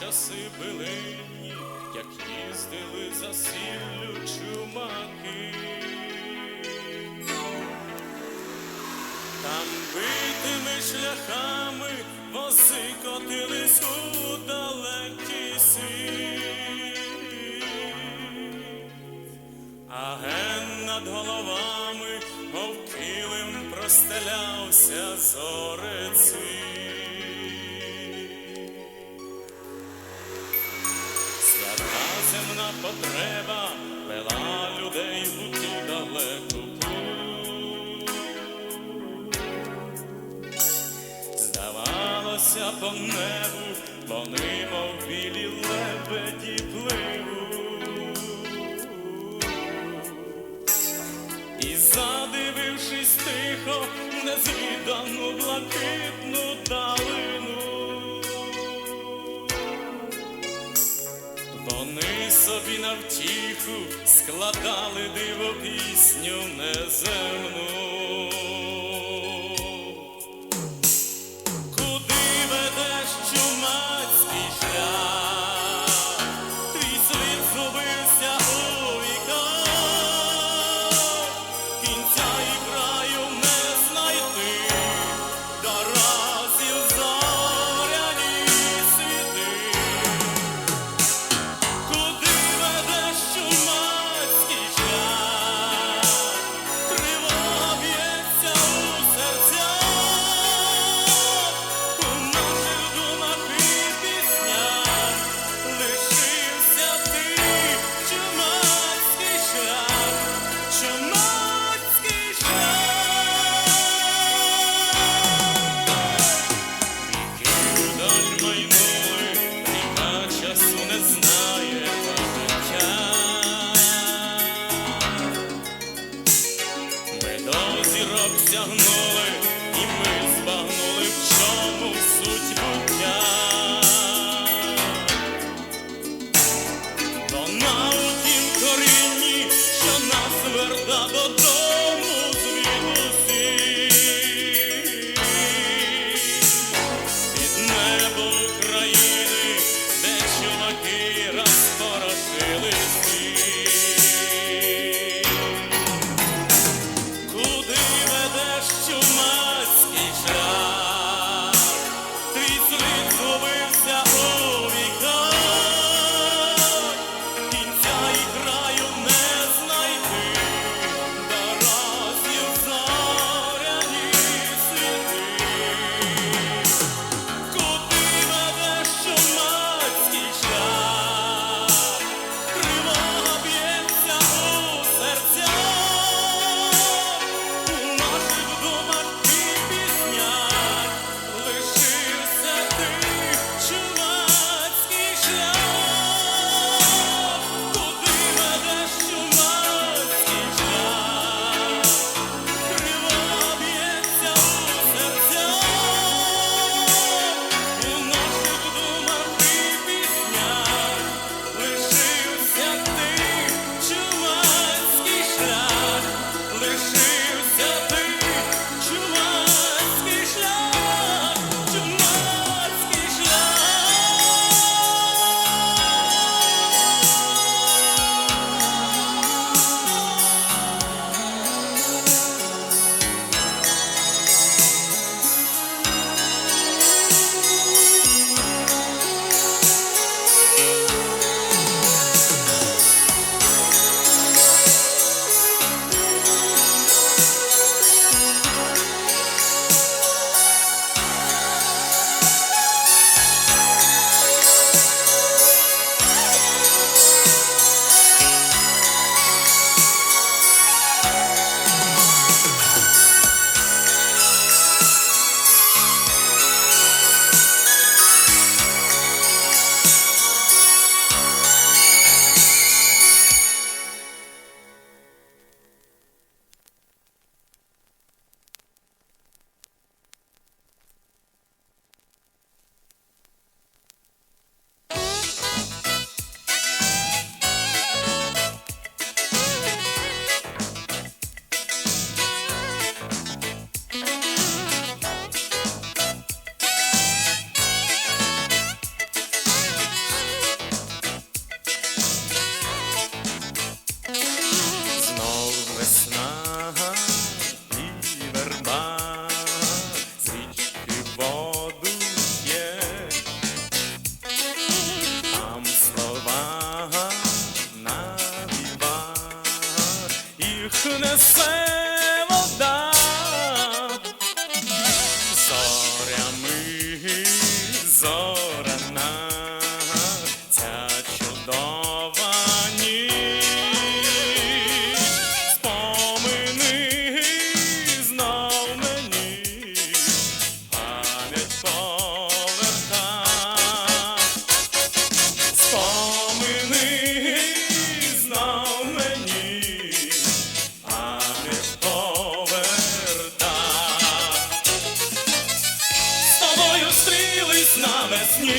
часи билині, як їздили за сіллю чумаки. Там битими шляхами вози котились у далекий світ. А ген над головами, мов килим, простелявся зорецвіт. Потреба вела людей у ту далеку путь. Здавалося по небу, вони, мов білі лебеді пливуть. І задивившись тихо незвідану блакитну далину. Вони втіху складали диво пісню неземну.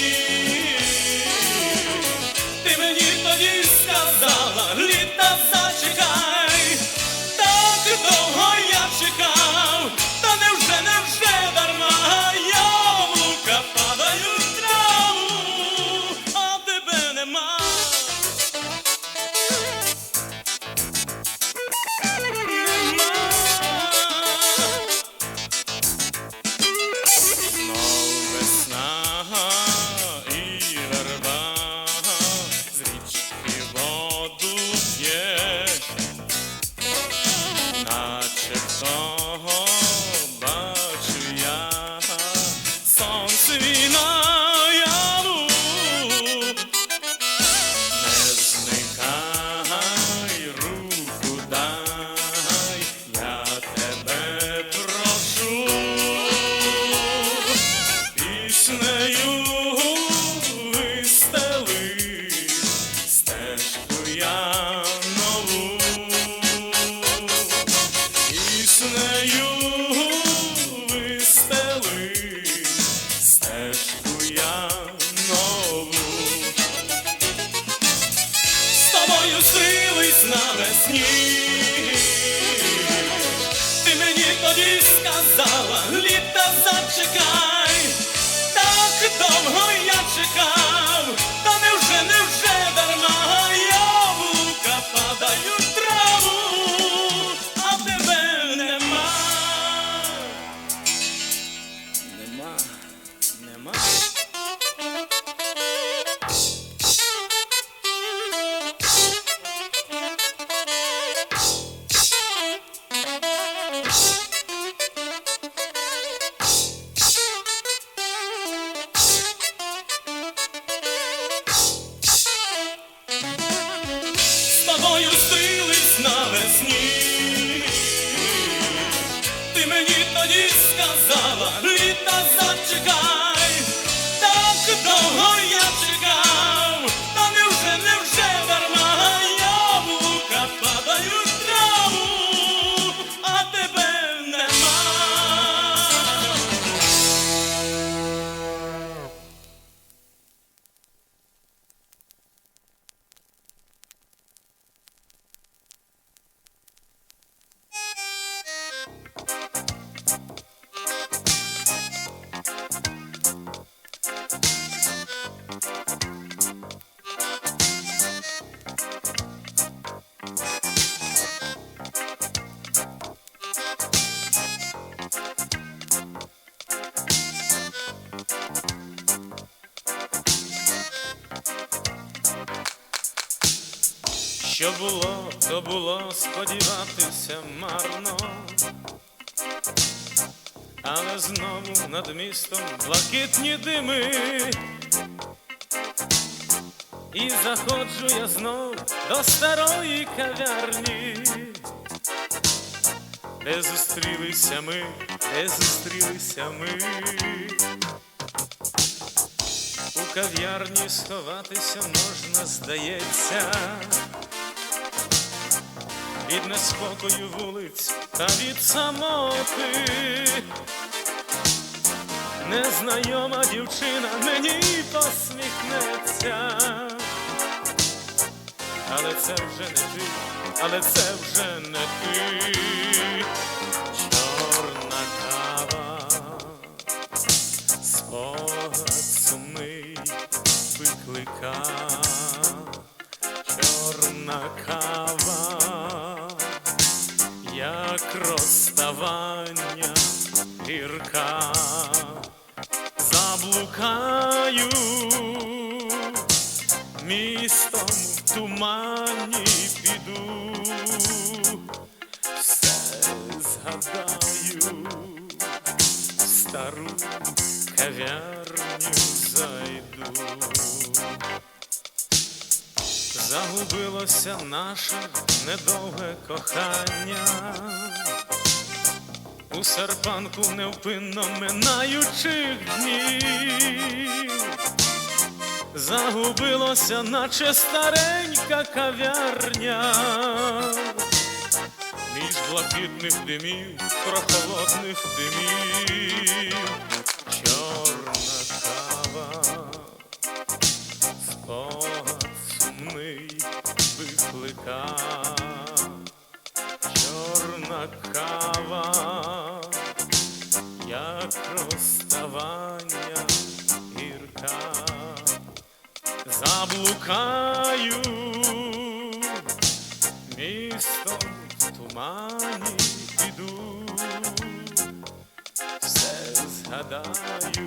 Brasil. Що було, то було сподіватися марно, але знову над містом блакитні дими. І заходжу я знов до старої кав'ярні, де зустрілися ми, де зустрілися ми. У кав'ярні сховатися можна, здається, від неспокою вулиць та від самоти. Незнайома дівчина мені посміхнеться, але це вже не ти, але це вже не ти, чорна кава, спогад сумний виклика, чорна кава, заблукаю містом в тумані піду, все згадаю, стару кав'ярню зайду. Загубилося наше недовге кохання, у серпанку невпинно минаючих днів, загубилося, наче старенька кав'ярня, між блакитних димів, прохолодних димів, чорна кава, спогад сумний викликав. Чорна кава. Заблукаю. Місто в тумані піду, все згадаю,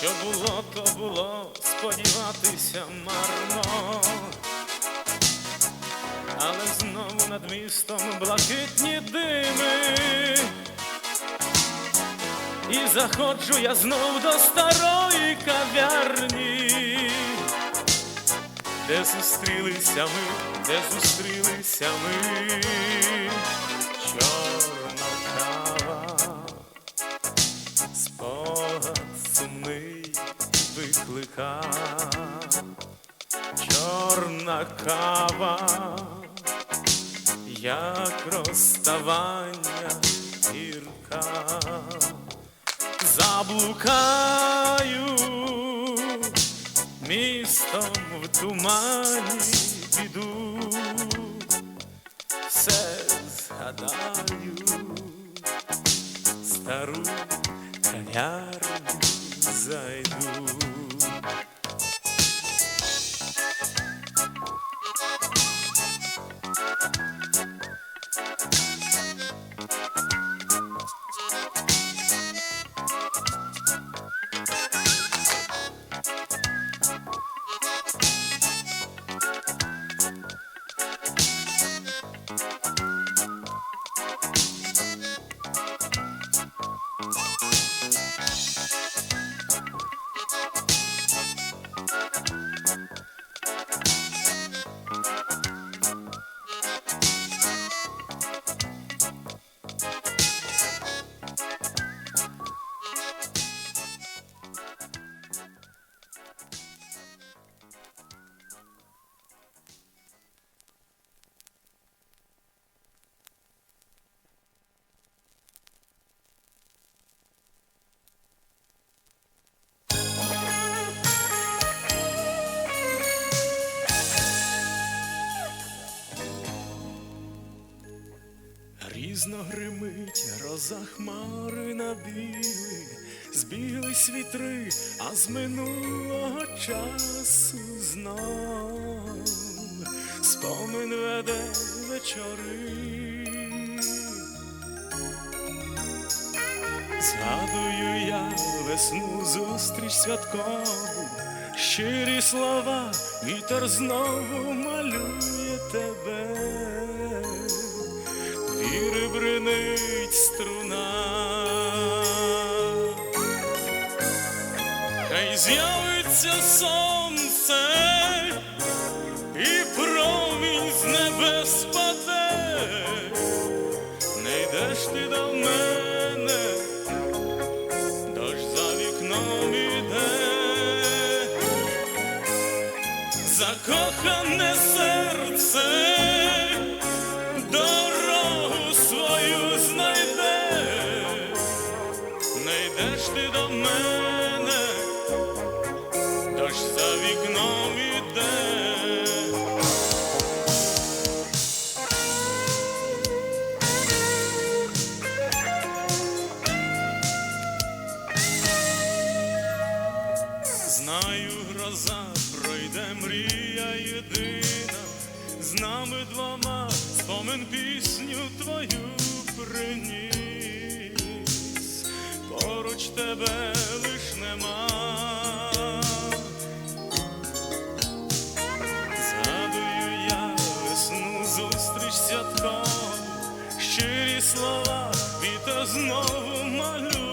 Що було, то було, сподіватися марно, але знову над містом блакитні дими. І заходжу я знов до старої кав'ярні, де зустрілися ми, де зустрілися ми, чорна виклика, чорна кава, як розставання гірка, заблукаю містом в тумані піду, все згадаю стару кав'ярню зайду. Гроза хмари набігли, збіглись вітри, а з минулого часу знов спомин веде вечори. Згадую я весну зустріч святкову, щирі слова, вітер знову малює тебе віри бринить з'явиться сонце Єдина, з нами двома спомин пісню твою приніс, поруч тебе лиш нема. Згадую я весну зустріч святкову, щирі слова, вітер знову малює